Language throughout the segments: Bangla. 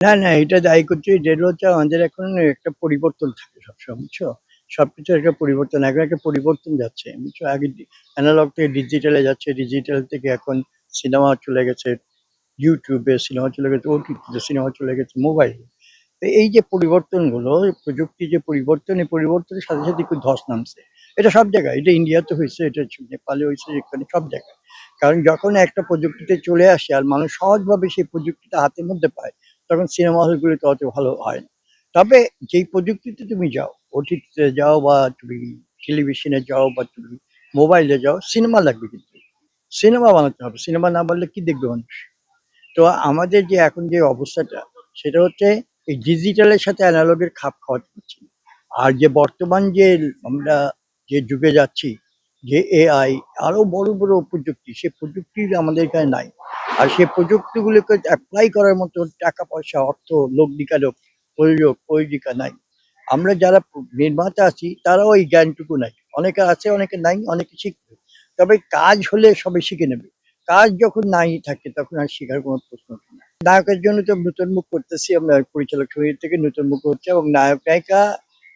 না, না এটা দায়ী করছি যেটা হচ্ছে আমাদের এখন একটা পরিবর্তন থাকে সবসময় বুঝছ? সবকিছুর একটা পরিবর্তন এখন একটা পরিবর্তন যাচ্ছে বুঝছ? আগে অ্যানালগ থেকে ডিজিটালে যাচ্ছে ডিজিটাল থেকে এখন সিনেমা চলে গেছে ইউটিউবে সিনেমা চলে গেছে ওটিটিতে সিনেমা চলে গেছে মোবাইলে তো এই যে পরিবর্তনগুলো প্রযুক্তি যে পরিবর্তন এই পরিবর্তনের সাথে সাথে একটু ধস নামছে এটা সব জায়গায় এটা ইন্ডিয়াতে হয়েছে এটা নেপালে হয়েছে এখানে সব জায়গায় কারণ যখন একটা প্রযুক্তিতে চলে আসে আর মানুষ সহজভাবে সেই প্রযুক্তিটা হাতের মধ্যে পায় তখন সিনেমা হলগুলিতে অত ভালো হয় না। তবে যেই প্রযুক্তিতে তুমি যাও, ওটিটিতে যাও বা তুমি টেলিভিশনে যাও বা তুমি মোবাইলে যাও সিনেমা লাগবে কিন্তু। সিনেমা বানাতে হবে। সিনেমা না বানলে কি দেখবে মানুষ? তো আমাদের যে এখন যে অবস্থাটা, সেটা হচ্ছে এই ডিজিটালের সাথে অ্যানালগের খাপ খাওয়াতে পারছি আর যে বর্তমান যে আমরা যে যুগে যাচ্ছি, যে এআই আরও বড় বড় প্রযুক্তি, সে প্রযুক্তি আমাদের এখানে নাই। আর সেই প্রযুক্তিগুলোকে অ্যাপ্লাই করার মতো টাকা পয়সা, অর্থ লোক প্রয়োগ প্রয়োজিকা নাই। আমরা যারা নির্মাতা আছি, তারাও এই জ্ঞানটুকু নাই। অনেকে আছে, অনেকে নাই, অনেকে শিখবে। তবে কাজ হলে সবাই শিখে নেবে। কাজ যখন নাই থাকে, তখন আর শেখার কোনো প্রশ্ন নায়কের জন্য তো নতুন মুখ করতেছি আমরা, পরিচালক সমিতি থেকে নতুন মুখ হচ্ছে এবং নায়ক নায়িকা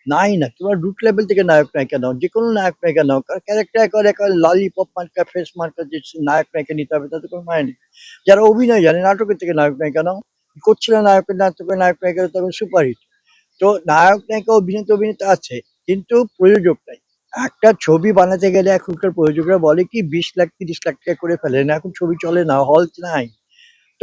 নাই না, তোমার রুট লেভেল থেকে নায়ক নায়িকা নাও যে কোনো নায়ক নায়িকা নাও ক্যারেক্টার করে একেবারে ললিপপ মার্কা ফেস মার্কা, যে নায়ক নায়িকা নিতে হবে তাদের কোনো মানে নেই। যারা অভিনয় জানে, নাটকের থেকে নায়ক নায়িকা নাও, করছিল নায়কের নাটকের নায়ক নায়িকা তখন সুপারহিট তো নায়ক নায়িকা, অভিনেতা অভিনেতা আছে, কিন্তু প্রযোজক নাই। একটা ছবি বানাতে গেলে এখনকার প্রযোজকরা বলে কি, বিশ লাখ, তিরিশ লাখ টাকা করে ফেলে না, এখন ছবি চলে না হল নাই।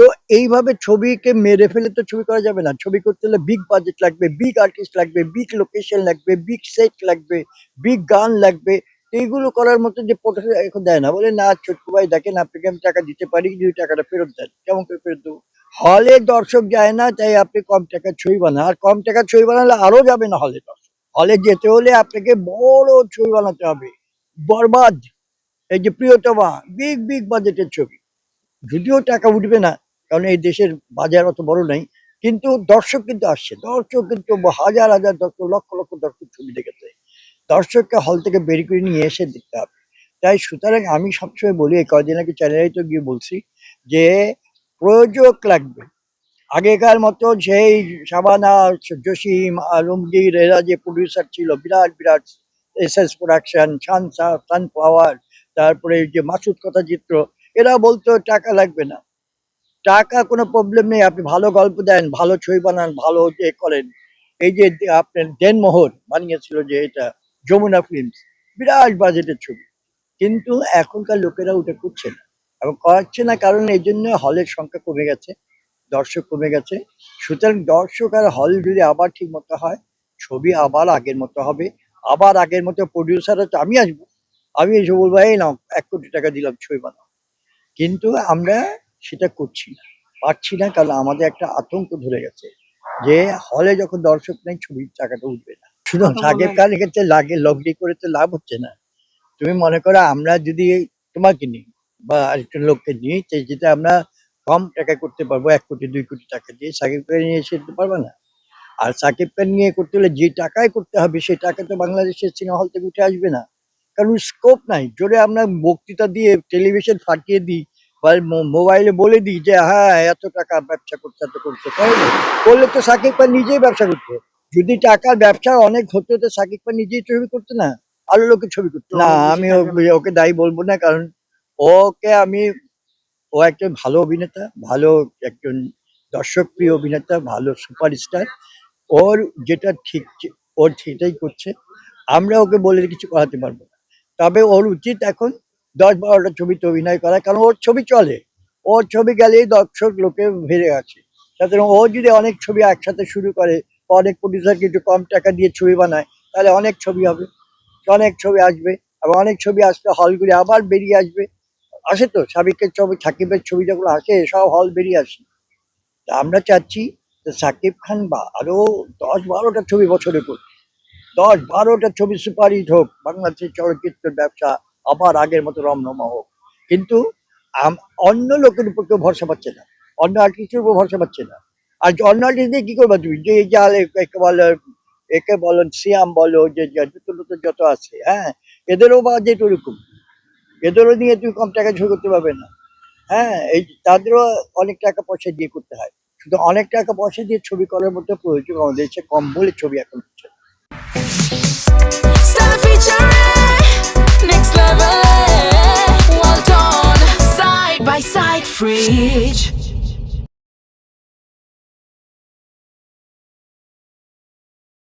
তো এইভাবে ছবিকে মেরে ফেলে তো ছবি করা যাবে না। ছবি করতে হলে বিগ বাজেট লাগবে বিগ আর্টিস্ট লাগবে বিগ লোকেশন লাগবে বিগ সেট লাগবে বিগ গান লাগবে। এইগুলো করার মতো যে পোটেন্সিয়াল এখন দেয় না। বলে, না, ছোট্টু ভাই দেখেন, আপনাকে আমি টাকা দিতে পারি, যদি টাকাটা ফেরত দেন। কেমন করে ফেরত দেবো? হলে দর্শক যায় না, তাই আপনি কম টাকার ছবি বানান। আর কম টাকার ছবি বানালে আরও যাবে না হলে দর্শক। হলে যেতে হলে আপনাকে বড় ছবি বানাতে হবে। বরবাদ। এই যে প্রিয়তমা বিগ বিগ বাজেটের ছবি। যদিও টাকা উঠবে না কারণ এই দেশের বাজার অত বড় নাই, কিন্তু দর্শক কিন্তু আসছে। দর্শক কিন্তু হাজার হাজার দর্শক, লক্ষ লক্ষ দর্শক ছবি দেখেছে। দর্শককে হল থেকে বের করে নিয়ে এসে দেখতে হবে। তাই সুতরাং আমি সবসময় বলি, এই কদিন আগে চ্যানেলে তো গিয়ে বলছি যে, প্রয়োজক লাগবে। আগেকার মতো সেই শাবানা, জসিম, আলমগীর, এরা যে প্রডিউসার ছিল, বিরাট বিরাট এস এস প্রোডাকশন শানসা সানফ্লাওয়ার তারপরে যে মাসুদ কথা চিত্র এরা বলতো টাকা লাগবে না। টাকা কোনো প্রবলেম নেই, আপনি ভালো গল্প দেন, ভালো ছবি বানান, ভালো যে করেন। এই যে আপনার দেনমোহর বানিয়েছিল যে এটা, যমুনা ফিল্মস বিরাট বাজেটের ছবি। কিন্তু এখনকার লোকেরা ওটা করছে না এবং করাচ্ছে না কারণ এই জন্য হলের সংখ্যা কমে গেছে, দর্শক কমে গেছে। সুতরাং দর্শক আর হল যদি আবার ঠিক মতো হয়, ছবি আবার আগের মতো হবে, আবার আগের মতো প্রডিউসার হচ্ছে আমি আসব। আমি এসে বলব, এই নাও, এক কোটি টাকা দিলাম ছবি বানাও। কিন্তু আমরা সেটা করছি না। পারছি না কারণ আমাদের একটা আতঙ্ক ধরে গেছে যে হলে যখন দর্শক নেই ছবির টাকাটা উঠবে না। শুধু সাগের খান ক্ষেত্রে লাগে লগডি করে তো লাভ হচ্ছে না। তুমি মনে করো আমরা যদি তোমাকে নিই বা আরেকটা লোককে নিই যেটা আমরা কম টাকা করতে পারব এক কোটি দুই কোটি টাকা দিয়ে সাকিব খান নিয়ে এসে দিতে পারব না। আর সাকিব খান নিয়ে করতে হলে যে টাকায় করতে হবে সেই টাকা তো বাংলাদেশের সিনেমা হল থেকে উঠে আসবে না। কারণ স্কোপ নাই। জোরে আমরা বক্তৃতা দিয়ে টেলিভিশন ফাটিয়ে দিই মোবাইলে বলে দিই যে হ্যাঁ এত টাকা ব্যবসা করতে এত না? করলে তো সাকিব খান নিজেই ব্যবসা করতো যদি টাকার ব্যবসা অনেক হতো তো সাকিব খান নিজেই ছবি করতো না? আরও লোকের ছবি করতো। না আমি ওকে দায়ী বলব না কারণ ওকে আমি ও একজন ভালো অভিনেতা ভালো একজন দর্শক প্রিয় অভিনেতা ভালো সুপারস্টার। ওর যেটা ঠিক ওর সেটাই করছে। আমরা ওকে বলে কিছু করাতে পারব না। তবে ওর উচিত এখন দশ বারোটা ছবিতে অভিনয় করা, কারণ ওর ছবি চলে। ওর ছবি গেলেই দর্শক লোকে ভেড়ে আছে সুতরাং ও যদি অনেক ছবি একসাথে শুরু করে অনেক প্রডিউসার কিছু কম টাকা দিয়ে ছবি বানায়, তাহলে অনেক ছবি হবে। অনেক ছবি আসবে, আবার অনেক ছবি আসলে হলগুলি আবার বেরিয়ে আসবে। আসে তো, সাবিকের ছবি, সাকিবের ছবি যখন আসে, সব হল বেরিয়ে আসে। তা আমরা চাচ্ছি যে সাকিব খান বা আরও দশ বারোটা ছবি বছরে করুক দশ বারোটা ছবি সুপারহিট হোক, বাংলাদেশের চলচ্চিত্রের ব্যবসা আবার আগের মতো রমরমা হোক। কিন্তু অন্য লোকের উপর কেউ ভরসা পাচ্ছে না। অন্য আর্টিস্টের উপর ভরসা পাচ্ছে না। আর অন্য আর্টিস্ট দিয়ে কি করবা? তুমি যে এই যে একে বলো একে বলো সিয়াম বলো, যে নতুন নতুন যত আছে হ্যাঁ? এদেরও বা বাজেট ওরকম এদেরও নিয়ে তুমি কম টাকা ছবি করতে পারবে না। হ্যাঁ? এই তাদেরও অনেক টাকা পয়সা দিয়ে করতে হয়। শুধু অনেক টাকা পয়সা দিয়ে ছবি করার মতো প্রয়োজন আমাদের কম বলে ছবি এখন হচ্ছে fridge.